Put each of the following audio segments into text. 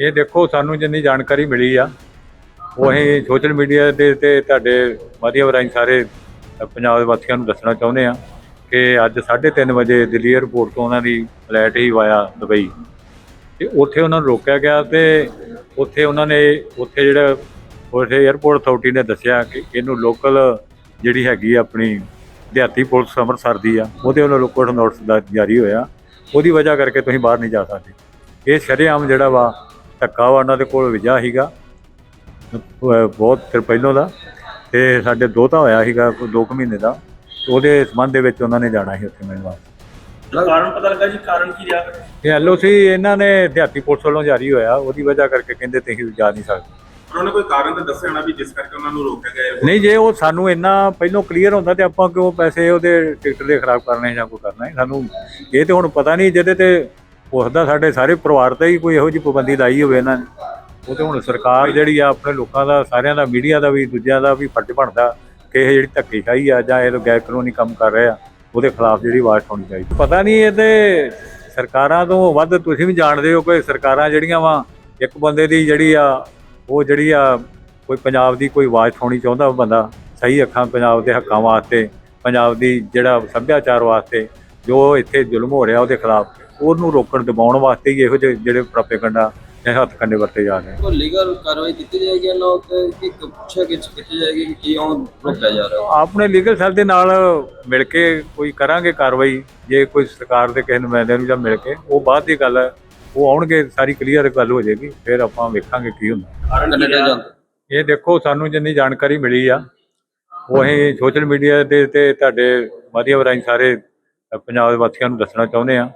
ਇਹ ਦੇਖੋ, ਸਾਨੂੰ ਜਿੰਨੀ ਜਾਣਕਾਰੀ ਮਿਲੀ ਆ, ਉਹ ਅਸੀਂ ਸੋਸ਼ਲ ਮੀਡੀਆ ਦੇ ਤੇ ਤੁਹਾਡੇ ਮਾਧਿਅਮ ਰਾਹੀਂ ਸਾਰੇ ਪੰਜਾਬ ਦੇ ਵਾਸੀਆਂ ਨੂੰ ਦੱਸਣਾ ਚਾਹੁੰਦੇ ਆ ਕਿ ਅੱਜ 3:30 ਵਜੇ ਦਿੱਲੀ 에ਅਰਪੋਰਟ ਤੋਂ ਉਹਨਾਂ ਦੀ ਫਲਾਈਟ ਹੀ ਵਾਇਆ ਦੁਬਈ। ਤੇ ਉੱਥੇ ਉਹਨਾਂ ਨੂੰ ਰੋਕਿਆ ਗਿਆ ਤੇ ਉੱਥੇ ਉਹਨਾਂ ਨੇ, ਉੱਥੇ ਜਿਹੜਾ ਉੱਥੇ 에ਅਰਪੋਰਟ ਅਥਾਰਟੀ ਨੇ ਦੱਸਿਆ ਕਿ ਇਹਨੂੰ ਲੋਕਲ ਜਿਹੜੀ ਹੈਗੀ ਆ ਆਪਣੀ ਦਿਹਾਤੀ ਪੁਲਿਸ ਅੰਮ੍ਰਿਤਸਰ ਦੀ ਆ, ਉਹਦੇ ਵੱਲੋਂ ਲੋਕਲ ਨੋਟਿਸ ਦਾ ਜਾਰੀ ਹੋਇਆ। ਉਹਦੀ ਵਜ੍ਹਾ ਕਰਕੇ ਤੁਸੀਂ ਬਾਹਰ ਨਹੀਂ ਜਾ ਸਕਦੇ। ਇਹ ਸ਼ਰੇਆਮ ਜਿਹੜਾ ਵਾ ਧੱਕਾ ਵਾ ਉਹਨਾਂ ਦੇ ਕੋਲ ਵਿਜਾ ਸੀਗਾ। ਬਹੁਤ ਚਿਰ ਪਹਿਲੋਂ ਦਾ ਤੇ ਸਾਡੇ ਦੋਤਾ ਹੋਇਆ ਸੀਗਾ ਕੋਈ 2 ਮਹੀਨੇ ਦਾ ਉਹਦੇ ਸੰਬੰਧ ਦੇ ਵਿੱਚ ਉਹਨਾਂ ਨੇ ਜਾਣਾ ਸੀ ਉੱਥੇ ਮਿਲਣ ਵਾਸਤੇ। ਕਾਰਨ ਪਤਾ ਲੱਗਾ ਜੀ ਕਾਰਨ ਕੀ ਰਿਹਾ? ਇਹ ਐਲਓਸੀ ਇਹਨਾਂ ਨੇ ਦਿਹਾਤੀ ਪੁਲਿਸ ਵੱਲੋਂ ਜਾਰੀ ਹੋਇਆ ਉਹਦੀ ਵਜ੍ਹਾ ਕਰਕੇ ਕਹਿੰਦੇ ਤੁਸੀਂ ਜਾ ਨਹੀਂ ਸਕਦੇ। ਉਹਨੇ ਕੋਈ ਕਾਰਨ ਤਾਂ ਦੱਸਿਆ ਹੋਣਾ ਵੀ ਜਿਸ ਕਰਕੇ ਉਹਨਾਂ ਨੂੰ ਰੋਕਿਆ ਗਿਆ। ਨਹੀਂ ਜੇ ਉਹ ਸਾਨੂੰ ਇੰਨਾ ਪਹਿਲਾਂ ਕਲੀਅਰ ਹੁੰਦਾ ਤੇ ਆਪਾਂ ਕਿਉਂ ਪੈਸੇ ਉਹਦੇ ਟਿਕਟ ਦੇ ਖਰਾਬ ਕਰਨੇ ਜਾਂ ਕੋਈ ਕਰਨਾ ਸਾਨੂੰ ਇਹ ਤੇ ਹੁਣ ਪਤਾ ਨਹੀਂ ਜਿਹਦੇ ਤੇ ਉਸਦਾ ਸਾਡੇ ਸਾਰੇ ਪਰਿਵਾਰ ਤੇ ਹੀ ਕੋਈ ਇਹੋ ਜਿਹੀ ਪਾਬੰਦੀ ਲਾਈ ਹੋਵੇ ਇਹਨਾਂ ਨੇ। ਉਹ ਤੇ ਹੁਣ ਸਰਕਾਰ ਜਿਹੜੀ ਆ ਆਪਣੇ ਲੋਕਾਂ ਦਾ, ਸਾਰਿਆਂ ਦਾ, ਮੀਡੀਆ ਦਾ ਵੀ, ਦੂਜਿਆਂ ਦਾ ਵੀ ਫਰਜ਼ ਬਣਦਾ ਕਿ ਇਹ ਜਿਹੜੀ ਧੱਕੇਸ਼ਾਹੀ ਆ ਜਾਂ ਇਹ ਗੈਰ ਕਾਨੂੰਨੀ ਕੰਮ ਕਰ ਰਹੇ ਆ, ਉਹਦੇ ਖਿਲਾਫ ਜਿਹੜੀ ਆਵਾਜ਼ ਉਠਾਉਣੀ ਚਾਹੀਦੀ। ਪਤਾ ਨਹੀਂ ਇਹ ਤੇ ਸਰਕਾਰਾਂ ਤੋਂ ਵੱਧ ਤੁਸੀਂ ਵੀ ਜਾਣਦੇ ਹੋ ਕਿ ਸਰਕਾਰਾਂ ਜਿਹੜੀਆਂ ਵਾ, ਇੱਕ ਬੰਦੇ ਦੀ ਜਿਹੜੀ ਆ, ਉਹ ਜਿਹੜੀ ਆ, ਕੋਈ ਪੰਜਾਬ ਦੀ ਕੋਈ ਆਵਾਜ਼ ਉਠਾਉਣੀ ਚਾਹੁੰਦਾ ਬੰਦਾ, ਸਹੀ ਅੱਖਾਂ ਪੰਜਾਬ ਦੇ ਹੱਕਾਂ ਵਾਸਤੇ, ਪੰਜਾਬ ਦੀ ਜਿਹੜਾ ਸੱਭਿਆਚਾਰ ਵਾਸਤੇ ਜੋ ਇੱਥੇ ਜ਼ੁਲਮ ਹੋ ਰਿਹਾ ਉਹਦੇ ਖਿਲਾਫ। ਉਹਨੂੰ ਰੋਕਣ ਦਬਾਉਣ ਵਾਸਤੇ ਹੀ ਇਹੋ ਜਿਹੇ ਜਿਹੜੇ ਪ੍ਰਾਪੇਗੰਡਾ ਜਾਂ ਹੱਥ ਕੰਡੇ ਵਰਤੇ ਜਾ ਰਹੇ ਕੋਈ ਲੀਗਲ ਕਾਰਵਾਈ ਕੀਤੀ ਜਾਏਗੀ ਇਹਨਾਂ ਉੱਤੇ ਕਿ ਪੁੱਛਿਆ ਗਿੱਛ ਕੀਤੀ ਜਾਏਗੀ ਕਿ ਕਿਉਂ ਰੋਕਿਆ ਜਾ ਰਿਹਾ? ਆਪਣੇ ਲੀਗਲ ਸੈੱਲ ਦੇ ਨਾਲ ਮਿਲ ਕੇ ਕੋਈ ਕਰਾਂਗੇ ਕਾਰਵਾਈ ਜੇ ਕੋਈ ਸਰਕਾਰ ਦੇ ਕਿਸੇ ਨੁਮਾਇੰਦੇ ਨੂੰ ਜਾਂ ਮਿਲ ਕੇ ਉਹ ਬਾਅਦ ਦੀ ਗੱਲ ਹੈ ਉਹ ਆਉਣਗੇ ਸਾਰੀ ਕਲੀਅਰ ਗੱਲ ਹੋ ਜਾਏਗੀ ਫਿਰ ਆਪਾਂ ਵੇਖਾਂਗੇ ਕੀ ਹੁੰਦਾ। ਕੀ ਇਹ ਦੇਖੋ ਸਾਨੂੰ ਜਿੰਨੀ ਜਾਣਕਾਰੀ ਮਿਲੀ ਆ ਉਹ ਅਸੀਂ ਸੋਸ਼ਲ ਮੀਡੀਆ ਦੇ ਤੇ ਤੁਹਾਡੇ ਮਾਧਿਅਮ ਰਾਹੀਂ ਸਾਰੇ ਪੰਜਾਬ ਦੇ ਵਾਸੀਆਂ ਨੂੰ ਦੱਸਣਾ ਚਾਹੁੰਦੇ ਆ।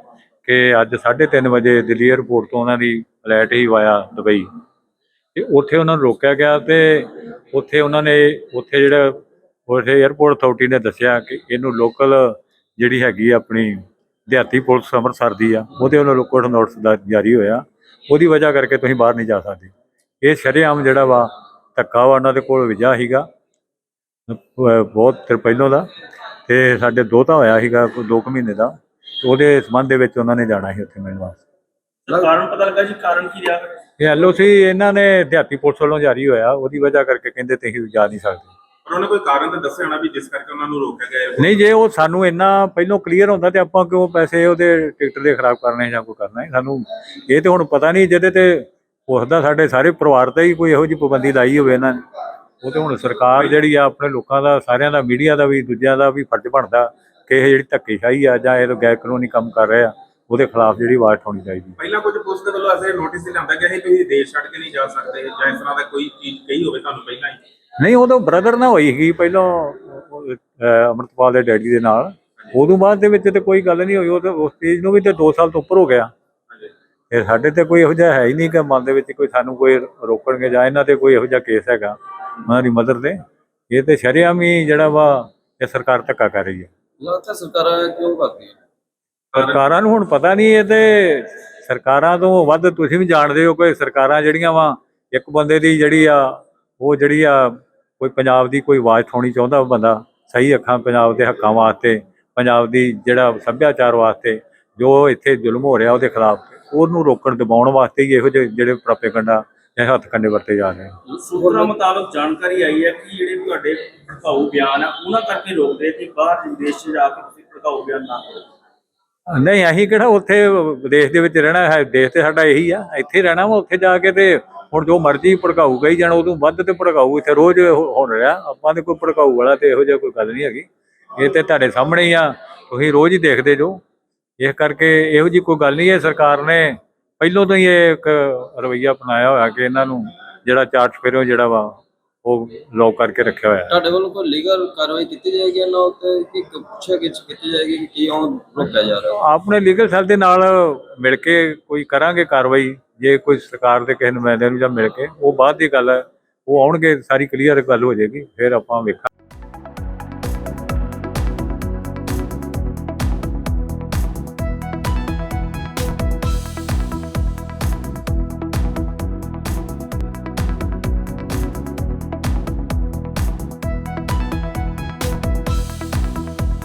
ਕਿ ਅੱਜ 3:30 ਵਜੇ ਦਿੱਲੀ 에ਅਰਪੋਰਟ ਤੋਂ ਉਹਨਾਂ ਦੀ ਫਲੈਟ ਹੀ ਵਾਇਆ ਦੁਬਈ। ਤੇ ਉੱਥੇ ਉਹਨਾਂ ਨੂੰ ਰੋਕਿਆ ਗਿਆ ਤੇ ਉੱਥੇ ਉਹਨਾਂ ਨੇ, ਉੱਥੇ ਜਿਹੜਾ, ਉੱਥੇ 에ਅਰਪੋਰਟ ਅਥਾਰਟੀ ਨੇ ਦੱਸਿਆ ਕਿ ਇਹਨੂੰ ਲੋਕਲ ਜਿਹੜੀ ਹੈਗੀ ਆਪਣੀ ਦਿਹਾਤੀ ਪੁਲਿਸ ਅੰਮ੍ਰਿਤਸਰ ਦੀ ਆ, ਉਹਦੇ ਵੱਲੋਂ ਲੋਕਲ ਨੋਟਿਸ ਦਾ ਜਾਰੀ ਹੋਇਆ। ਉਹਦੀ ਵਜ੍ਹਾ ਕਰਕੇ ਤੁਸੀਂ ਬਾਹਰ ਨਹੀਂ ਜਾ ਸਕਦੇ। ਇਹ ਸ਼ਰੇਆਮ ਜਿਹੜਾ ਵਾ, ਧੱਕਾ ਵਾ ਉਹਨਾਂ ਦੇ ਕੋਲ ਵਿਜਾ ਸੀਗਾ। ਬਹੁਤ ਚਿਰ ਪਹਿਲੋਂ ਦਾ। ਤੇ ਸਾਡੇ ਦੋਤਾ ਹੋਇਆ ਸੀਗਾ ਕੋਈ 2 ਮਹੀਨੇ ਦਾ। ਉਹਦੇ ਸੰਬੰਧ ਦੇ ਵਿੱਚ ਉਹਨਾਂ ਨੇ ਜਾਣਾ ਸੀ ਉੱਥੇ ਮਿਲਣ ਵਾਸਤੇ। ਕਾਰਨ ਪਤਾ ਲੱਗਾ ਜੀ? ਕਾਰਨ ਕੀ ਰਿਹਾ? ਇਹ ਐਲਓਸੀ ਇਹਨਾਂ ਨੇ ਦਿਹਾਤੀ ਪੁਲਿਸ ਵੱਲੋਂ ਜਾਰੀ ਹੋਇਆ ਉਹਦੀ ਵਜ੍ਹਾ ਕਰਕੇ ਕਹਿੰਦੇ ਤੁਸੀਂ ਜਾ ਨਹੀਂ ਸਕਦੇ। ਪਰ ਉਹਨੇ ਕੋਈ ਕਾਰਨ ਤਾਂ ਦੱਸਿਆ ਹੋਣਾ ਵੀ ਜਿਸ ਕਰਕੇ ਉਹਨਾਂ ਨੂੰ ਰੋਕਿਆ ਗਿਆ। ਨਹੀਂ ਜੇ ਉਹ ਸਾਨੂੰ ਇੰਨਾ ਪਹਿਲਾਂ ਕਲੀਅਰ ਹੁੰਦਾ ਤੇ ਆਪਾਂ ਕਿਉਂ ਪੈਸੇ ਉਹਦੇ ਟਿਕਟ ਦੇ ਖਰਾਬ ਕਰਨੇ ਜਾਂ ਕੋਈ ਕਰਨਾ ਹੈ? ਸਾਨੂੰ ਇਹ ਤੇ ਹੁਣ ਪਤਾ ਨਹੀਂ ਜਿਹਦੇ ਤੇ ਉਸਦਾ ਸਾਡੇ ਸਾਰੇ ਪਰਿਵਾਰ ਤੇ ਹੀ ਕੋਈ ਇਹੋ ਜਿਹੀ ਪਾਬੰਦੀ ਲਾਈ ਹੋਵੇ ਇਹਨਾਂ ਨੇ। ਉਹ ਤੇ ਹੁਣ ਸਰਕਾਰ ਜਿਹੜੀ ਆ ਆਪਣੇ ਲੋਕਾਂ ਦਾ ਸਾਰਿਆਂ ਦਾ ਮੀਡੀਆ ਦਾ ਵੀ ਦੂਜਿਆਂ ਦਾ ਵੀ ਫਰਜ਼ ਬਣਦਾ। ਕਿ ਇਹ ਜਿਹੜੀ ਧੱਕੇਸ਼ਾਹੀ ਆ ਜਾਂ ਇਹ ਗੈਰ ਕਾਨੂੰਨੀ ਕੰਮ ਕਰ ਰਹੇ ਆ ਉਹਦੇ ਖਿਲਾਫ ਜਿਹੜੀ ਆਵਾਜ਼ ਉਠਾਉਣੀ ਚਾਹੀਦੀ ਪਹਿਲਾਂ ਕੁਝ ਪੁਲਿਸ ਦੇ ਵੱਲੋਂ ਐਸੇ ਨੋਟਿਸ ਲਿਆਂਦਾ ਗਿਆ ਸੀ ਤੁਸੀਂ ਦੇਸ਼ ਛੱਡ ਕੇ ਨਹੀਂ ਜਾ ਸਕਦੇ ਜਾਂ ਇਸ ਤਰ੍ਹਾਂ ਦਾ ਕੋਈ ਚੀਜ਼ ਕਹੀ ਹੋਵੇ ਤੁਹਾਨੂੰ ਪਹਿਲਾਂ ਹੀ? ਨਹੀਂ ਉਦੋਂ ਬ੍ਰਦਰ ਨਾ ਹੋਈ ਸੀ ਪਹਿਲਾਂ ਅੰਮ੍ਰਿਤਪਾਲ ਦੇ ਡੈਡੀ ਦੇ ਨਾਲ। ਉਦੋਂ ਬਾਅਦ ਦੇ ਵਿੱਚ ਤੇ ਕੋਈ ਗੱਲ ਨਹੀਂ ਹੋਈ ਉਹ ਤੇ ਉਸ ਚੀਜ਼ ਨੂੰ ਵੀ ਤੇ 2 ਸਾਲ ਤੋਂ ਉੱਪਰ ਹੋ ਗਿਆ। ਇਹ ਸਾਡੇ ਤੇ ਕੋਈ ਇਹੋ ਜਿਹਾ ਹੈ ਹੀ ਨਹੀਂ ਕਿ ਮਨ ਦੇ ਵਿੱਚ ਕੋਈ ਸਾਨੂੰ ਕੋਈ ਰੋਕਣਗੇ ਜਾਂ ਇਹਨਾਂ ਤੇ ਕੋਈ ਇਹੋ ਜਿਹਾ ਕੇਸ ਹੈਗਾ ਉਹਨਾਂ ਦੀ ਮਦਰ ਤੇ। ਇਹ ਤੇ ਸ਼ਰੇਆਮ ਹੀ ਜਿਹੜਾ ਵਾ ਇਹ ਸਰਕਾਰ ਧੱਕਾ ਕਰ ਰਹੀ ਹੈ। ਲੱਗਦਾ ਸਰਕਾਰਾਂ ਕਿਉਂ ਕਰਦੀਆਂ ਸਰਕਾਰਾਂ ਨੂੰ ਹੁਣ ਪਤਾ ਨਹੀਂ ਇਹ ਤੇ ਸਰਕਾਰਾਂ ਤੋਂ ਵੱਧ ਤੁਸੀਂ ਵੀ ਜਾਣਦੇ ਹੋ ਕਿ ਸਰਕਾਰਾਂ ਜਿਹੜੀਆਂ ਵਾ ਇੱਕ ਬੰਦੇ ਦੀ ਜਿਹੜੀ ਆ ਉਹ ਜਿਹੜੀ ਆ ਕੋਈ ਪੰਜਾਬ ਦੀ ਕੋਈ ਆਵਾਜ਼ ਉਠਾਉਣੀ ਚਾਹੁੰਦਾ ਬੰਦਾ ਸਹੀ ਅੱਖਾਂ ਪੰਜਾਬ ਦੇ ਹੱਕਾਂ ਵਾਸਤੇ ਪੰਜਾਬ ਦੀ ਜਿਹੜਾ ਸੱਭਿਆਚਾਰ ਵਾਸਤੇ ਜੋ ਇੱਥੇ ਜ਼ੁਲਮ ਹੋ ਰਿਹਾ ਉਹਦੇ ਖਿਲਾਫ ਉਹਨੂੰ ਰੋਕਣ ਦਬਾਉਣ ਵਾਸਤੇ ਹੀ ਇਹੋ ਜਿਹੇ ਜਿਹੜੇ ਪ੍ਰਾਪੇਗੰਡਾ ਜਾਂ ਹੱਥ ਕੰਡੇ ਵਰਤੇ ਜਾ ਰਹੇ ਸੂਤਰਾਂ ਮੁਤਾਬਕ ਜਾਣਕਾਰੀ ਆਈ ਹੈ ਕਿ ਜਿਹੜੇ ਤੁਹਾਡੇ ਭੜਕਾਊ ਬਿਆਨ ਆ, ਉਹਨਾਂ ਕਰਕੇ ਰੋਕਦੇ ਕਿ ਬਾਹਰ ਵਿਦੇਸ਼ 'ਚ ਜਾ ਕੇ ਤੁਸੀਂ ਭੜਕਾਊ ਬਿਆਨ ਨਾ ਕਰੋ। ਨਹੀਂ, ਅਸੀਂ ਕਿਹੜਾ ਉੱਥੇ ਵਿਦੇਸ਼ ਦੇ ਵਿੱਚ ਰਹਿਣਾ ਹੈ, ਦੇਸ਼ ਤੇ ਸਾਡਾ ਇਹੀ ਆ, ਇੱਥੇ ਰਹਿਣਾ ਵਾ ਉੱਥੇ ਜਾ ਕੇ ਤੇ ਹੁਣ ਜੋ ਮਰਜ਼ੀ ਭੜਕਾਊ ਗਈ ਜਾਣ, ਉਦੋਂ ਵੱਧ ਤੇ ਭੜਕਾਊ ਇੱਥੇ ਰੋਜ਼ ਹੋਣ ਰਿਹਾ, ਆਪਾਂ ਦੇ ਕੋਈ ਭੜਕਾਊ ਵਾਲਾ ਤੇ ਇਹੋ ਜਿਹਾ ਕੋਈ ਗੱਲ ਨਹੀਂ ਹੈਗੀ। ਇਹ ਤੇ ਤੁਹਾਡੇ ਸਾਹਮਣੇ ਹੀ ਆ, ਤੁਸੀਂ ਰੋਜ਼ ਹੀ ਦੇਖਦੇ ਜੋ। ਇਸ ਕਰਕੇ ਇਹੋ ਜੀ ਕੋਈ ਗੱਲ ਨਹੀਂ ਹੈ ਸਰਕਾਰ ਨੇ ਪਹਿਲੋਂ ਤੋਂ ਹੀ ਇਹ ਇੱਕ ਰਵੱਈਆ ਅਪਣਾਇਆ ਹੋਇਆ ਕਿ ਇਹਨਾਂ ਨੂੰ ਜਿਹੜਾ ਚਾਰਟ ਫਿਰੋ ਜਿਹੜਾ ਵਾ ਉਹ ਲੋਕ ਕਰਕੇ ਰੱਖਿਆ ਹੋਇਆ ਤੁਹਾਡੇ ਵੱਲੋਂ ਕੋਈ ਲੀਗਲ ਕਾਰਵਾਈ ਕੀਤੀ ਜਾਏਗੀ ਇਹਨਾਂ ਉੱਤੇ ਕਿ ਪੁੱਛਿਆ ਗਿੱਛ ਕੀਤੀ ਜਾਏਗੀ ਕਿ ਕਿਉਂ ਰੋਕਿਆ ਜਾ ਰਿਹਾ? ਆਪਣੇ ਲੀਗਲ ਸੈੱਲ ਦੇ ਨਾਲ ਮਿਲ ਕੇ ਕੋਈ ਕਰਾਂਗੇ ਕਾਰਵਾਈ ਜੇ ਕੋਈ ਸਰਕਾਰ ਦੇ ਕਿਸੇ ਨੁਮਾਇੰਦੇ ਨੂੰ ਜਾਂ ਮਿਲ ਕੇ ਉਹ ਬਾਅਦ ਦੀ ਗੱਲ ਹੈ ਉਹ ਆਉਣਗੇ ਸਾਰੀ ਕਲੀਅਰ ਗੱਲ ਹੋ ਜਾਏਗੀ ਫਿਰ ਆਪਾਂ ਵੇਖਾਂਗੇ।